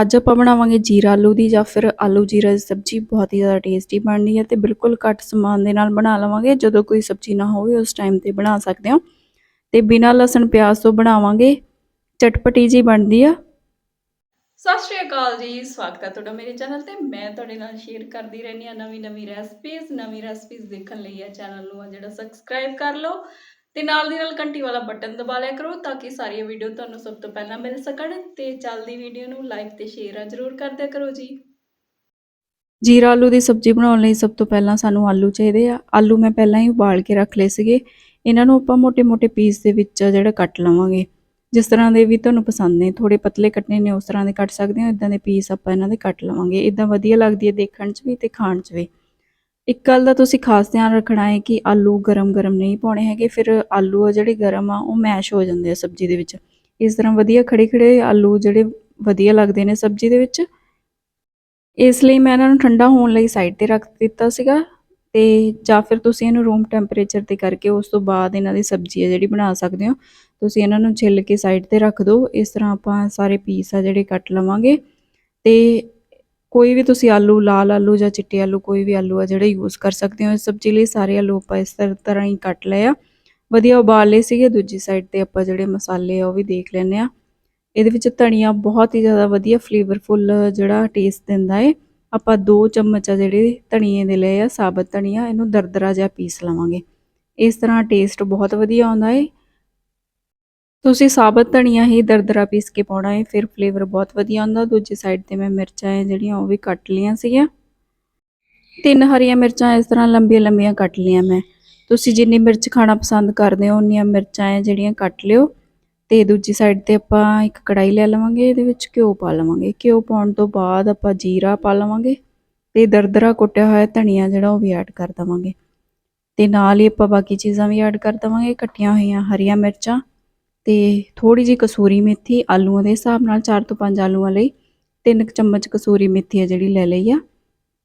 ਅੱਜ ਆਪਾਂ ਬਣਾਵਾਂਗੇ ਜੀਰਾ ਆਲੂ ਦੀ ਜਾਂ ਫਿਰ ਆਲੂ ਜੀਰਾ ਦੀ ਸਬਜ਼ੀ, ਬਹੁਤ ਹੀ ਜ਼ਿਆਦਾ ਟੇਸਟੀ ਬਣਨੀ ਹੈ ਤੇ ਬਿਲਕੁਲ ਘੱਟ ਸਮਾਨ ਦੇ ਨਾਲ ਬਣਾ ਲਵਾਂਗੇ, ਜਦੋਂ ਕੋਈ ਸਬਜ਼ੀ ਨਾ ਹੋਵੇ ਉਸ ਟਾਈਮ ਤੇ ਬਣਾ ਸਕਦੇ ਹੋ। ਤੇ ਬਿਨਾਂ ਲਸਣ ਪਿਆਜ਼ ਤੋਂ ਬਣਾਵਾਂਗੇ, ਚਟਪਟੀ ਜੀ ਬਣਦੀ ਆ। ਸਤਿ ਸ਼੍ਰੀ ਅਕਾਲ ਜੀ, ਸਵਾਗਤ ਹੈ ਤੁਹਾਡਾ ਮੇਰੇ ਚੈਨਲ ਤੇ। ਮੈਂ ਤੁਹਾਡੇ ਨਾਲ ਸ਼ੇਅਰ ਕਰਦੀ ਰਹਿੰਦੀ ਆ ਨਵੀਂ ਨਵੀਂ ਰੈਸਪੀਜ਼ ਨਵੀਂ ਰੈਸਪੀਜ਼ ਦੇਖਣ ਲਈ ਆ ਚੈਨਲ ਨੂੰ ਆ ਜਿਹੜਾ ਸਬਸਕ੍ਰਾਈਬ ਕਰ ਲਓ। ਤੇ ਨਾਲ ਦੀ ਨਾਲ ਘੰਟੀ ਵਾਲਾ ਬਟਨ ਦਬਾ ਲਿਆ ਕਰੋ ਤਾਂ ਕਿ ਸਾਰੀਆਂ ਵੀਡੀਓ ਤੁਹਾਨੂੰ ਸਭ ਤੋਂ ਪਹਿਲਾਂ ਮਿਲ ਸਕਣ ਤੇ ਚੱਲਦੀ ਵੀਡੀਓ ਨੂੰ ਲਾਈਕ ਤੇ ਸ਼ੇਅਰ ਜ਼ਰੂਰ ਕਰ ਦਿਆ ਕਰੋ ਜੀ। ਜੀਰਾ ਆਲੂ ਦੀ ਸਬਜ਼ੀ ਬਣਾਉਣ ਲਈ ਸਭ ਤੋਂ ਪਹਿਲਾਂ ਸਾਨੂੰ ਆਲੂ ਚਾਹੀਦੇ ਆ। ਆਲੂ ਮੈਂ ਪਹਿਲਾਂ ਹੀ ਉਬਾਲ ਕੇ ਰੱਖ ਲਏ ਸੀਗੇ। ਇਹਨਾਂ ਨੂੰ ਆਪਾਂ ਮੋٹے-ਮੋٹے ਪੀਸ ਦੇ ਵਿੱਚ ਜਿਹੜਾ ਕੱਟ ਲਵਾਂਗੇ। ਜਿਸ ਤਰ੍ਹਾਂ ਦੇ ਵੀ ਤੁਹਾਨੂੰ ਪਸੰਦ ਨੇ ਥੋੜੇ ਪਤਲੇ ਕੱਟਨੇ ਨੇ, ਉਸ ਤਰ੍ਹਾਂ ਦੇ ਕੱਟ ਸਕਦੇ ਹਾਂ। ਇਦਾਂ ਦੇ ਪੀਸ ਆਪਾਂ ਇਹਨਾਂ ਦੇ ਕੱਟ ਲਵਾਂਗੇ। ਇਦਾਂ ਵਧੀਆ ਲੱਗਦੀ ਹੈ ਦੇਖਣ 'ਚ ਵੀ ਤੇ ਖਾਣ 'ਚ ਵੀ। ਇੱਕ ਗੱਲ ਦਾ ਤੁਸੀਂ ਖਾਸ ਧਿਆਨ ਰੱਖਣਾ ਹੈ ਕਿ ਆਲੂ ਗਰਮ-ਗਰਮ ਨਹੀਂ ਪਾਉਣੇ ਹੈਗੇ, ਫਿਰ ਆਲੂ ਆ ਜਿਹੜੇ ਗਰਮ ਆ, ਉਹ ਮੈਸ਼ ਹੋ ਜਾਂਦੇ ਆ ਸਬਜ਼ੀ ਦੇ ਵਿੱਚ। ਇਸ ਤਰ੍ਹਾਂ ਵਧੀਆ ਖੜੇ-ਖੜੇ ਆਲੂ ਜਿਹੜੇ ਵਧੀਆ ਲੱਗਦੇ ਨੇ ਸਬਜ਼ੀ ਦੇ ਵਿੱਚ। ਇਸ ਲਈ ਮੈਂ ਇਹਨਾਂ ਨੂੰ ਠੰਡਾ ਹੋਣ ਲਈ ਸਾਈਡ ਤੇ ਰੱਖ ਦਿੱਤਾ ਸੀਗਾ ਤੇ ਜਾਂ ਫਿਰ ਤੁਸੀਂ ਇਹਨੂੰ ਰੂਮ ਟੈਂਪਰੇਚਰ ਤੇ ਕਰਕੇ ਉਸ ਤੋਂ ਬਾਅਦ ਇਹਨਾਂ ਦੀ ਸਬਜ਼ੀ ਹੈ ਜਿਹੜੀ ਬਣਾ ਸਕਦੇ ਹੋ, ਤੁਸੀਂ ਇਹਨਾਂ ਨੂੰ ਛਿੱਲ ਕੇ ਸਾਈਡ ਤੇ ਰੱਖ ਦਿਓ। ਇਸ ਤਰ੍ਹਾਂ ਆਪਾਂ ਸਾਰੇ ਪੀਸ ਆ ਜਿਹੜੇ ਕੱਟ ਲਵਾਂਗੇ ਤੇ ਕੋਈ ਵੀ ਤੁਸੀਂ ਆਲੂ, ਲਾਲ ਆਲੂ ਜਾਂ ਚਿੱਟੇ ਆਲੂ, ਕੋਈ ਵੀ ਆਲੂ ਆ ਜਿਹੜੇ ਯੂਜ਼ ਕਰ ਸਕਦੇ ਹੋ, ਇਸ ਸਬਜ਼ੀ ਲਈ ਸਾਰੇ ਆਲੂ ਆਪਾਂ ਇਸ ਤਰ੍ਹਾਂ ਹੀ ਕੱਟ ਲਏ ਆ। ਵਧੀਆ ਉਬਾਲ ਲਏ ਸੀਗੇ, ਦੂਜੀ ਸਾਈਡ ਤੇ ਆਪਾਂ ਜਿਹੜੇ ਮਸਾਲੇ ਆ ਉਹ ਵੀ ਦੇਖ ਲੈਣੇ ਆ। ਇਹਦੇ ਵਿੱਚ ਧਨੀਆ ਬਹੁਤ ਹੀ ਜ਼ਿਆਦਾ ਵਧੀਆ ਫਲੇਵਰਫੁੱਲ ਜਿਹੜਾ ਟੇਸਟ ਦਿੰਦਾ ਏ। ਆਪਾਂ 2 ਚਮਚ ਆ ਜਿਹੜੇ ਧਨੀਏ ਦੇ ਲਏ ਆ, ਸਾਬਤ ਧਨੀਆ, ਇਹਨੂੰ ਦਰਦਰਾ ਜਿਹਾ ਪੀਸ ਲਵਾਂਗੇ। ਇਸ ਤਰ੍ਹਾਂ ਟੇਸਟ ਬਹੁਤ ਵਧੀਆ ਆਉਂਦਾ ਏ। ਤੁਸੀਂ ਸਾਬਤ ਧਨੀਆ ਹੀ ਦਰਦਰਾ ਪੀਸ ਕੇ ਪਾਉਣਾ ਹੈ, ਫਿਰ ਫਲੇਵਰ ਬਹੁਤ ਵਧੀਆ ਆਉਂਦਾ ਦੂਜੀ ਸਾਈਡ ਤੇ ਮੈਂ ਮਿਰਚਾਂ ਹੈ ਜਿਹੜੀਆਂ ਉਹ ਵੀ ਕੱਟ ਲਈਆਂ ਸੀਗੀਆਂ। ਤਿੰਨ ਹਰੀਆਂ ਮਿਰਚਾਂ ਇਸ ਤਰ੍ਹਾਂ ਲੰਬੀਆਂ ਲੰਬੀਆਂ ਕੱਟ ਲਈਆਂ ਮੈਂ। ਤੁਸੀਂ ਜਿੰਨੀ ਮਿਰਚ ਖਾਣਾ ਪਸੰਦ ਕਰਦੇ ਹੋ, ਉਨੀਆਂ ਮਿਰਚਾਂ ਹੈ ਜਿਹੜੀਆਂ ਕੱਟ ਲਿਓ। ਤੇ ਦੂਜੀ ਸਾਈਡ ਤੇ ਆਪਾਂ ਇੱਕ ਕੜਾਈ ਲੈ ਲਵਾਂਗੇ, ਇਹਦੇ ਵਿੱਚ ਘਿਓ ਪਾ ਲਵਾਂਗੇ। ਘਿਓ ਪਾਉਣ ਤੋਂ ਬਾਅਦ ਆਪਾਂ ਜੀਰਾ ਪਾ ਲਵਾਂਗੇ ਤੇ ਦਰਦਰਾ ਕੁੱਟਿਆ ਹੋਇਆ ਧਨੀਆ ਜਿਹੜਾ ਉਹ ਵੀ ਐਡ ਕਰ ਦਵਾਂਗੇ। ਤੇ ਨਾਲ ਹੀ ਆਪਾਂ ਬਾਕੀ ਚੀਜ਼ਾਂ ਵੀ ਐਡ ਕਰ ਦਵਾਂਗੇ, ਕੱਟੀਆਂ ਹੋਈਆਂ ਹਰੀਆਂ ਮਿਰਚਾਂ। ਤੇ ਥੋੜੀ ਜੀ ਕਸੂਰੀ ਮੇਥੀ ਆਲੂਆਂ ਦੇ ਹਿਸਾਬ ਨਾਲ 4 ਤੋਂ 5 ਆਲੂਆਂ ਲਈ 3 ਚਮਚ ਕਸੂਰੀ ਮੇਥੀ ਹੈ ਜਿਹੜੀ ਲੈ ਲਈ ਆ।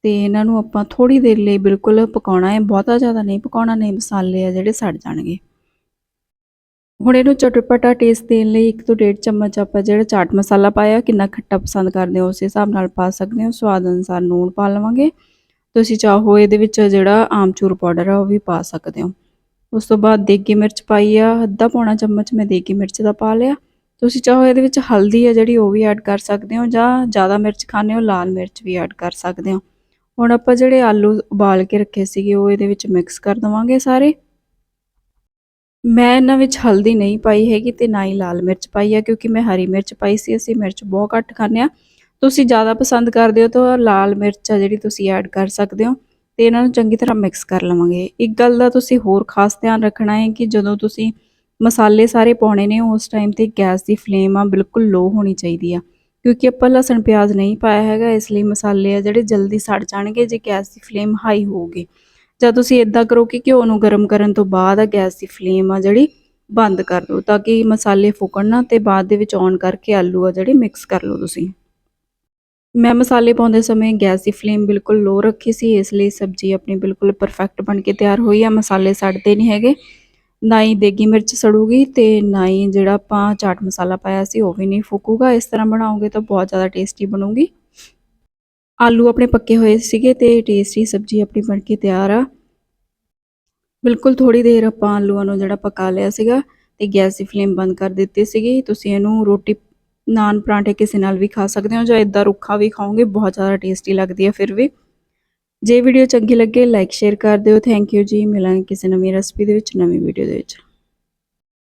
ਤੇ ਇਹਨਾਂ ਨੂੰ ਆਪਾਂ ਥੋੜੀ ਦੇਰ ਲਈ ਬਿਲਕੁਲ ਪਕਾਉਣਾ ਹੈ, ਬਹੁਤਾ ਜ਼ਿਆਦਾ ਨਹੀਂ ਪਕਾਉਣਾ, ਨਹੀਂ ਮਸਾਲੇ ਆ ਜਿਹੜੇ ਸੜ ਜਾਣਗੇ। ਹੁਣ ਇਹਨੂੰ ਚਟਪਟਾ ਟੇਸਟ ਦੇਣ ਲਈ 1 ਤੋਂ 1.5 ਚਮਚ ਆਪਾਂ ਜਿਹੜਾ ਚਾਟ ਮਸਾਲਾ ਪਾਇਆ, ਕਿੰਨਾ ਖੱਟਾ ਪਸੰਦ ਕਰਦੇ ਹੋ ਉਸ ਹਿਸਾਬ ਨਾਲ ਪਾ ਸਕਦੇ ਹੋ, ਸਵਾਦ ਅਨੁਸਾਰ ਨੂਣ ਪਾ ਲਵਾਂਗੇ। ਤੁਸੀਂ ਚਾਹੋ ਇਹਦੇ ਵਿੱਚ ਜਿਹੜਾ ਆਮਚੂਰ ਪਾਊਡਰ ਆ ਉਹ ਵੀ ਪਾ ਸਕਦੇ ਹੋ। ਉਸ ਤੋਂ ਬਾਅਦ ਦੇਗੀ ਮਿਰਚ ਪਾਈ ਆ, ਅੱਧਾ ਪੌਣਾ ਚਮਚ ਮੈਂ ਦੇਗੀ ਮਿਰਚ ਦਾ ਪਾ ਲਿਆ। ਤੁਸੀਂ ਚਾਹੋ ਇਹਦੇ ਵਿੱਚ ਹਲਦੀ ਆ ਜਿਹੜੀ, ਉਹ ਵੀ ਐਡ ਕਰ ਸਕਦੇ ਹੋ ਜਾਂ ਜ਼ਿਆਦਾ ਮਿਰਚ ਖਾਣੇ ਹੋ, ਲਾਲ ਮਿਰਚ ਵੀ ਐਡ ਕਰ ਸਕਦੇ ਹੋ। ਹੁਣ ਆਪਾਂ ਜਿਹੜੇ ਆਲੂ ਉਬਾਲ ਕੇ ਰੱਖੇ ਸੀਗੇ, ਉਹ ਇਹਦੇ ਵਿੱਚ ਮਿਕਸ ਕਰ ਦਵਾਂਗੇ ਸਾਰੇ। ਮੈਂ ਇਹਨਾਂ ਵਿੱਚ ਹਲਦੀ ਨਹੀਂ ਪਾਈ ਹੈਗੀ ਤੇ ਨਾ ਹੀ ਲਾਲ ਮਿਰਚ ਪਾਈ ਆ, ਕਿਉਂਕਿ ਮੈਂ ਹਰੀ ਮਿਰਚ ਪਾਈ ਸੀ, ਅਸੀਂ ਮਿਰਚ ਬਹੁਤ ਘੱਟ ਖਾਂਦੇ ਆ ਤੁਸੀਂ ਜ਼ਿਆਦਾ ਪਸੰਦ ਕਰਦੇ ਹੋ ਤਾਂ ਲਾਲ ਮਿਰਚ ਆ ਜਿਹੜੀ ਤੁਸੀਂ ਐਡ ਕਰ ਸਕਦੇ ਹੋ। ਤੇ ਇਹਨਾਂ ਨੂੰ ਚੰਗੀ ਤਰ੍ਹਾਂ ਮਿਕਸ ਕਰ ਲਵਾਂਗੇ। ਇੱਕ ਗੱਲ ਦਾ ਤੁਸੀਂ ਹੋਰ ਖਾਸ ਧਿਆਨ ਰੱਖਣਾ ਹੈ ਕਿ ਜਦੋਂ ਤੁਸੀਂ ਮਸਾਲੇ ਸਾਰੇ ਪਾਉਣੇ ਨੇ, ਉਸ ਟਾਈਮ ਤੇ ਗੈਸ ਦੀ ਫਲੇਮ ਆ ਬਿਲਕੁਲ ਲੋ ਹੋਣੀ ਚਾਹੀਦੀ ਆ। ਕਿਉਂਕਿ ਆਪਾਂ ਲਸਣ ਪਿਆਜ਼ ਨਹੀਂ ਪਾਇਆ ਹੈਗਾ, ਇਸ ਲਈ ਮਸਾਲੇ ਆ ਜਿਹੜੇ ਜਲਦੀ ਸੜ ਜਾਣਗੇ ਜੇ ਗੈਸ ਦੀ ਫਲੇਮ ਹਾਈ ਹੋਊਗੀ। ਜਾਂ ਤੁਸੀਂ ਇਦਾਂ ਕਰੋ ਕਿ ਘਿਓ ਨੂੰ ਗਰਮ ਕਰਨ ਤੋਂ ਬਾਅਦ ਆ ਗੈਸ ਦੀ ਫਲੇਮ ਆ ਜਿਹੜੀ ਬੰਦ ਕਰ ਦਿਓ, ਤਾਂ ਕਿ ਮਸਾਲੇ ਫੁਕਣ ਨਾ ਤੇ ਬਾਅਦ ਦੇ ਵਿੱਚ ਔਨ ਕਰਕੇ ਆਲੂ ਆ ਜਿਹੜੇ ਮਿਕਸ ਕਰ ਲਓ ਤੁਸੀਂ। ਮੈਂ ਮਸਾਲੇ ਪਾਉਂਦੇ ਸਮੇਂ ਗੈਸ ਦੀ ਫਲੇਮ ਬਿਲਕੁਲ ਲੋ ਰੱਖੀ ਸੀ, ਇਸ ਲਈ ਸਬਜ਼ੀ ਆਪਣੀ ਬਿਲਕੁਲ ਪਰਫੈਕਟ ਬਣ ਕੇ ਤਿਆਰ ਹੋਈ ਆ। ਮਸਾਲੇ ਸੜਦੇ ਨਹੀਂ ਹੈਗੇ। ਨਾ ਹੀ ਦੇਗੀ ਮਿਰਚ ਸੜੂਗੀ ਤੇ ਨਾ ਹੀ ਜਿਹੜਾ ਆਪਾਂ ਚਾਟ ਮਸਾਲਾ ਪਾਇਆ ਸੀ, ਉਹ ਵੀ ਨਹੀਂ ਫੁਕੂਗਾ। ਇਸ ਤਰ੍ਹਾਂ ਬਣਾਓਗੇ ਤਾਂ ਬਹੁਤ ਜ਼ਿਆਦਾ ਟੇਸਟੀ ਬਣੂਗੀ। ਆਲੂ ਆਪਣੇ ਪੱਕੇ ਹੋਏ ਸੀਗੇ ਤੇ ਟੇਸਟੀ ਸਬਜ਼ੀ ਆਪਣੀ ਬਣ ਕੇ ਤਿਆਰ ਆ। ਬਿਲਕੁਲ ਥੋੜੀ ਦੇਰ ਆਪਾਂ ਆਲੂਆਂ ਨੂੰ ਜਿਹੜਾ ਪਕਾ ਲਿਆ ਸੀਗਾ ਤੇ ਗੈਸ ਦੀ ਫਲੇਮ ਬੰਦ ਕਰ ਦਿੱਤੀ ਸੀਗੀ। ਤੁਸੀਂ ਇਹਨੂੰ ਰੋਟੀ ਨਾਨ ਪਰਾਂਠੇ ਕਿਸੇ ਨਾਲ ਵੀ ਖਾ ਸਕਦੇ ਹੋ ਜਾਂ ਇਦਾਂ ਰੁੱਖਾ ਵੀ ਖਾਓਗੇ, ਬਹੁਤ ਜ਼ਿਆਦਾ ਟੇਸਟੀ ਲੱਗਦੀ ਹੈ ਫਿਰ ਵੀ। ਜੇ ਵੀਡੀਓ ਚੰਗੀ ਲੱਗੇ ਲਾਈਕ ਸ਼ੇਅਰ ਕਰ ਦਿਓ। ਥੈਂਕ ਯੂ ਜੀ। ਮਿਲਾਂਗੇ ਕਿਸੇ ਨਵੀਂ ਰੈਸਪੀ ਦੇ ਵਿੱਚ, ਨਵੀਂ ਵੀਡੀਓ ਦੇ ਵਿੱਚ।